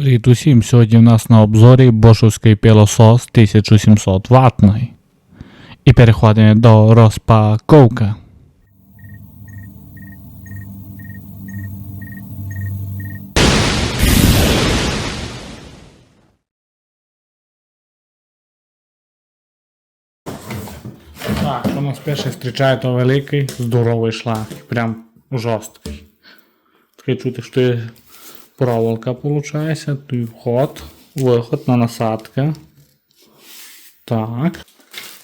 Привіт усім! Сьогодні в нас на обзорі бошовський пилосос 1700 ватний. І переходимо до розпаковки. Так, що нас перше зустрічає, то великий, здоровий шланг. Прям жорсткий. Таке чути, що є проволока виходить. Тут вход, виход на насадка. Так.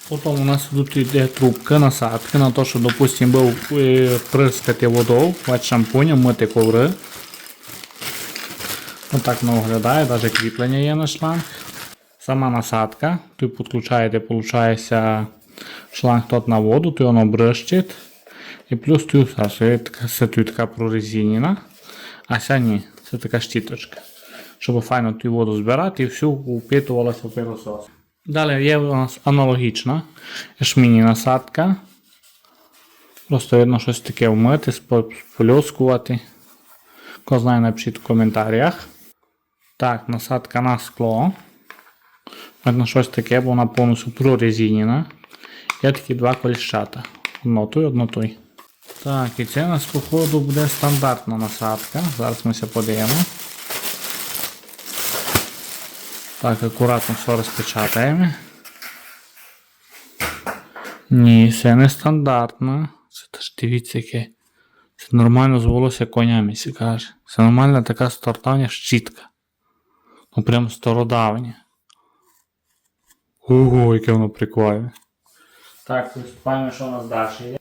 Потім у нас тут йде трубка насадка на те, що, допустим, був е, прискати водою, вать шампунем, мити коври. Отак воно виглядає, навіть кріплення є на шланг. Сама насадка. Тут підключаєте, виходить, шланг тот на воду, то воно брищить. І плюс тут така, тут прорезинена, а ця ні, це така щіточка. Щоб файно ту воду збирати і всю впитувалася в пилосос. Далі є у нас аналогічна шміні насадка. Просто видно щось таке вмити, сполюскувати. Хто знає, напишіть в коментарях. Так, насадка на скло. Видно щось таке, бо вона повністю прорезинена. Є такі два коліщата. Одно той, одно той. Так, і це у нас, походу, буде стандартна насадка. Зараз ми все подивимо. Так, акуратно все розпечатаємо. Ні, це не стандартна. Це теж дивіться яке. Це нормально звелося конями, сі каже. Це нормальна така стартання щітка. Ну прям стародавня. Ого, яке воно прикольне. Так, приступаємо, що у нас далі є.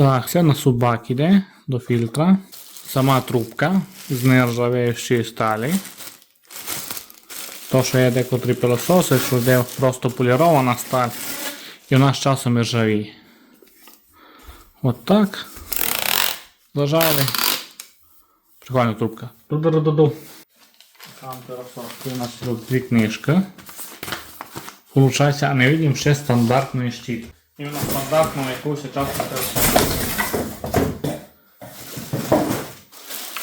Так, це на субак іде до фільтра. Сама трубка з нержавіючої сталі. То, що є декотрі пилососи, що йде просто полірована сталь. І вона з часом іржавіє. От так. Зажали. Прикольна трубка. Ду-ду-ду-ду. Там. У нас тут дві книжки. Получається, а не видим ще стандартний щит. Іменно стандартного якогось часто пилососу.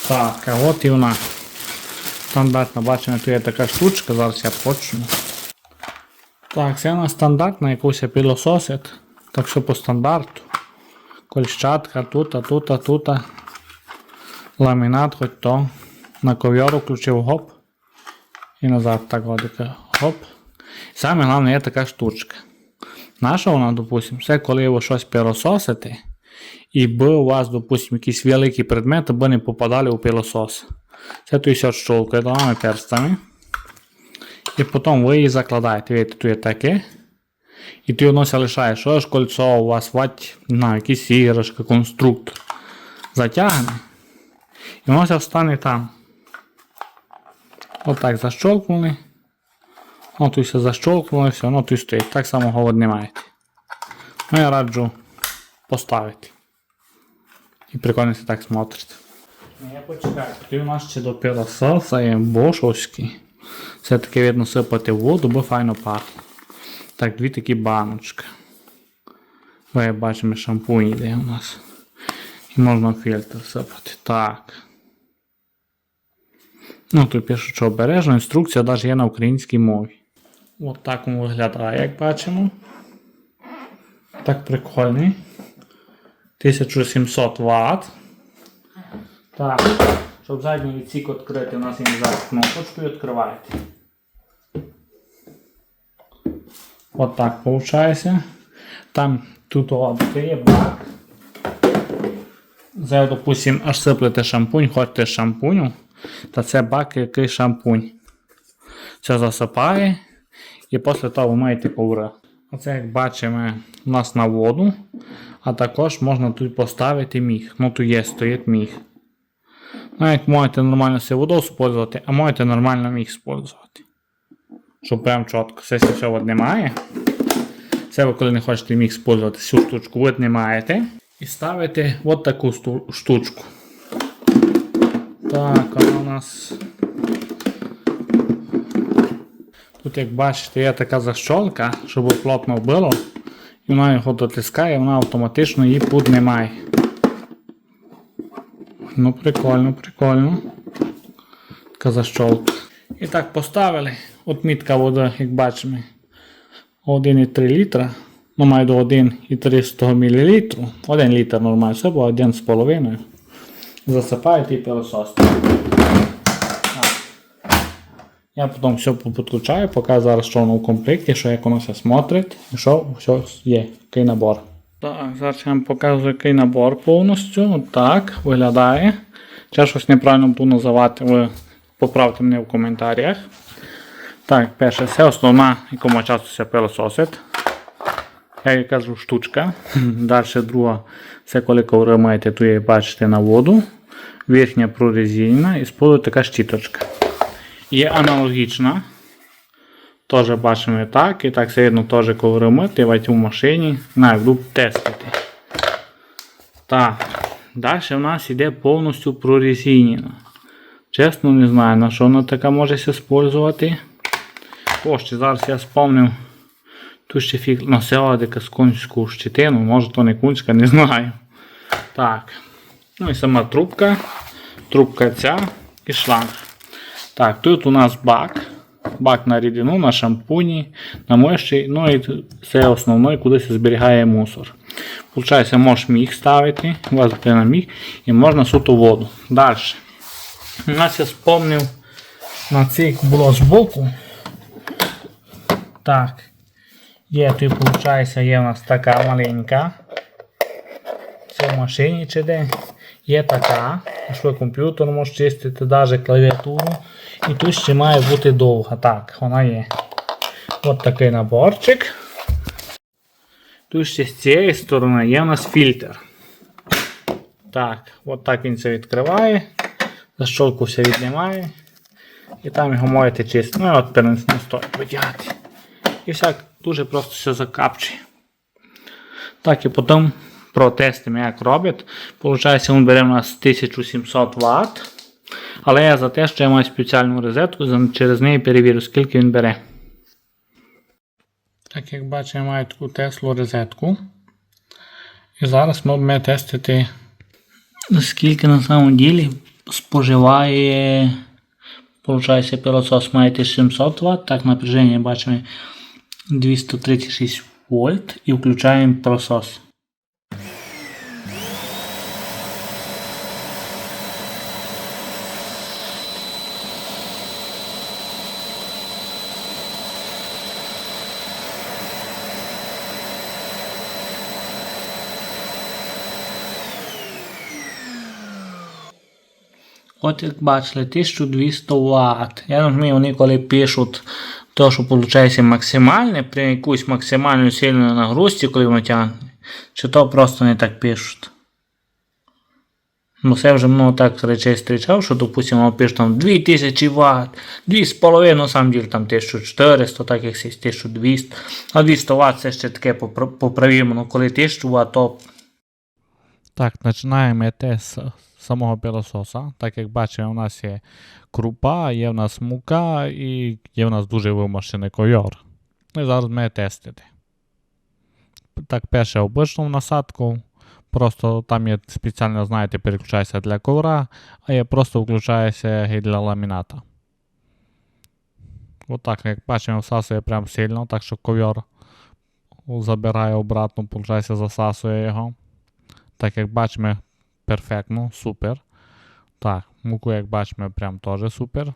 Так, а от і вона. Стандартна, бачимо, тут є така штучка, зараз я почну. Так, це вона стандартна, якусь пилососить. Так що по стандарту. Кольщатка тут, а тут, тут. Ламінат хоч то. На ковьору включив гоп. І назад так годика. Гоп. Саме головне є така штучка. Наша вона, допустим, це коли ви щось пилососите, і би у вас, допустим, якісь великі предмети би не попадали у пилосос. Це тут все щолкає двома перстами. І потім ви її закладаєте. Видите, тут є таке. І ти воно лишає, що ж кольцо у вас, вать, на якісь іграшки, конструктор. Затягне. І воно ся встане там. Отак защолкнули. Воно тут все защолкнули, все, воно тут стоїть. Так само говорить не маєте. Ну я раджу поставити. І прикольно це так смотрить. Ну, Я почекаю, ти у нас ще до пилососа є бошовський. Все таки видно сипати воду, бо файно пахне. Так, дві такі баночки. Ви бачимо, шампунь йде у нас. І можна фільтр сипати. Так. Ну, тут пишу, що обережно, інструкція навіть є на українській мові. От так він виглядає, як бачимо. Так прикольний. 1700 Вт. Так, щоб задній відсік відкрити, у нас є зараз і відкриваєте. От так виходить. Там тут є бак. Зараз, допустим, аж сиплете шампунь, хочете шампуню, то це бак, який шампунь. Це засипає і після того ви маєте ковра. Оце, як бачимо, у нас на воду, а також можна тут поставити міг. Ну тут є, стоїть міг. Ну, як можете нормально все воду спользувати, а можете нормально міг спользувати. Щоб прям чітко. Все от немає. Це ви коли не хочете міг спользувати цю штучку, ви знімаєте. І ставите от таку штучку. Так, вона у нас. Як бачите, є така защолка, щоб плотно було. І вона його дотискає, вона автоматично її піднімає. Ну прикольно, прикольно. Така защолка. І так поставили. Отмітка вода, як бачимо. 1,3 літра. Ну, маю до 1,300 мл. 1 літр нормально, все було 1,5. Засипаєте і пилососите. Я потім все підключаю, покажу зараз, що воно в комплекті, що як воно все смотрить, і що все є, який набор. Так, зараз я вам показую, який набор повністю. От так виглядає. Чи щось неправильно буду називати, ви поправте мене в коментарях. Так, перше, це основна, якому часу це пилососить. Я кажу, штучка. Далі друга, це коли коври маєте, то її бачите на воду. Верхня прорезинена і споду така щіточка. Є аналогічна. Теж бачимо і так. І так видно теж коври мити, в машині. На, буду тестити. Так. Далі в нас йде повністю прорезинена. Чесно не знаю, на що вона така може використовувати. О, ще зараз я спомнив. Тут ще фіг носила якась конську щитину, може то не кунська, не знаю. Так. Ну і сама трубка. Трубка ця і шланг. Так, тут у нас бак. Бак на рідину, на шампуні, на мощі, ну і це основне, куди се зберігає мусор. Получається, можеш міг ставити, у вас на міг, і можна суто воду. Далі. У нас я спомнив, на цих було збоку. Так. Є тут, виходить, є у нас така маленька. Це в машині чи де. Є така, що комп'ютер може чистити, навіть клавіатуру. І тут ще має бути довга. Так, вона є. От такий наборчик. Тут ще з цієї сторони є у нас фільтр. Так, от так він це відкриває. Защолку все віднімає. І там його можете чистити. Ну і от перенес не стоїть витягати. І всяк дуже просто все закапчує. Так, і потім протестимо, як робить. Получається, він бере у нас 1700 Вт. Але я за те, що я маю спеціальну розетку, через неї перевірю, скільки він бере. Так як бачимо, я маю таку Теслу розетку. І зараз ми будемо тестити, скільки на самом ділі споживає. Получається, пилосос має 1700 Вт, так напряження бачимо 236 вольт і включаємо пилосос. От як бачили, 1200 Вт. Я розумію, вони коли пишуть то, що виходить максимальне, при якусь максимальну сильну нагрузці, коли воно тягне, чи то просто не так пишуть. Бо це вже много так речей зустрічав, що, допустимо, воно пише там 2000 Вт, 2,5, на самом деле там 1400, так як є 1200. А 200 Вт це ще таке попра- поправимо, ну коли 1000 Вт, то так, починаємо те з самого пилососа. Так як бачимо, у нас є крупа, є в нас мука і є в нас дуже вимашений ковьор. І зараз ми тестити. Так, перше обичну насадку. Просто там є спеціально, знаєте, переключається для ковра, а є просто включається і для ламіната. Отак, як бачимо, всасує прям сильно, так що ковьор забирає обратно, виходить, засасує його. Так як бачимо, перфектно, супер. Так, муку, як бачимо, прям теж супер.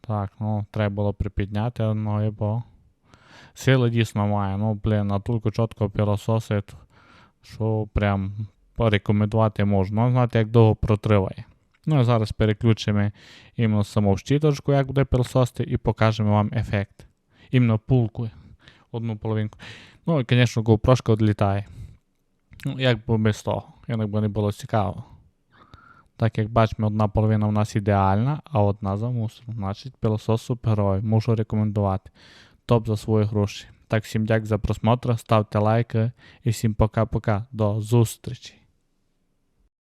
Так, ну, треба було припідняти ноги, бо сили дійсно має. Ну, блін, натурку чітко пилососить, що прям порекомендувати можна. Ну, знаєте, як довго протриває. Ну і зараз переключимо іменно саму щіточку, як буде пилососити, і покажемо вам ефект. Іменно пулку. Одну половинку. Ну і, звісно, GoPro відлітає. Ну, як би без того, як би не було цікаво. Так як бачимо, одна половина у нас ідеальна, а одна за мусор. Значить, пилосос супергерой. Можу рекомендувати. Топ за свої гроші. Так, всім дякую за просмотр, ставте лайки і всім пока-пока. До зустрічі!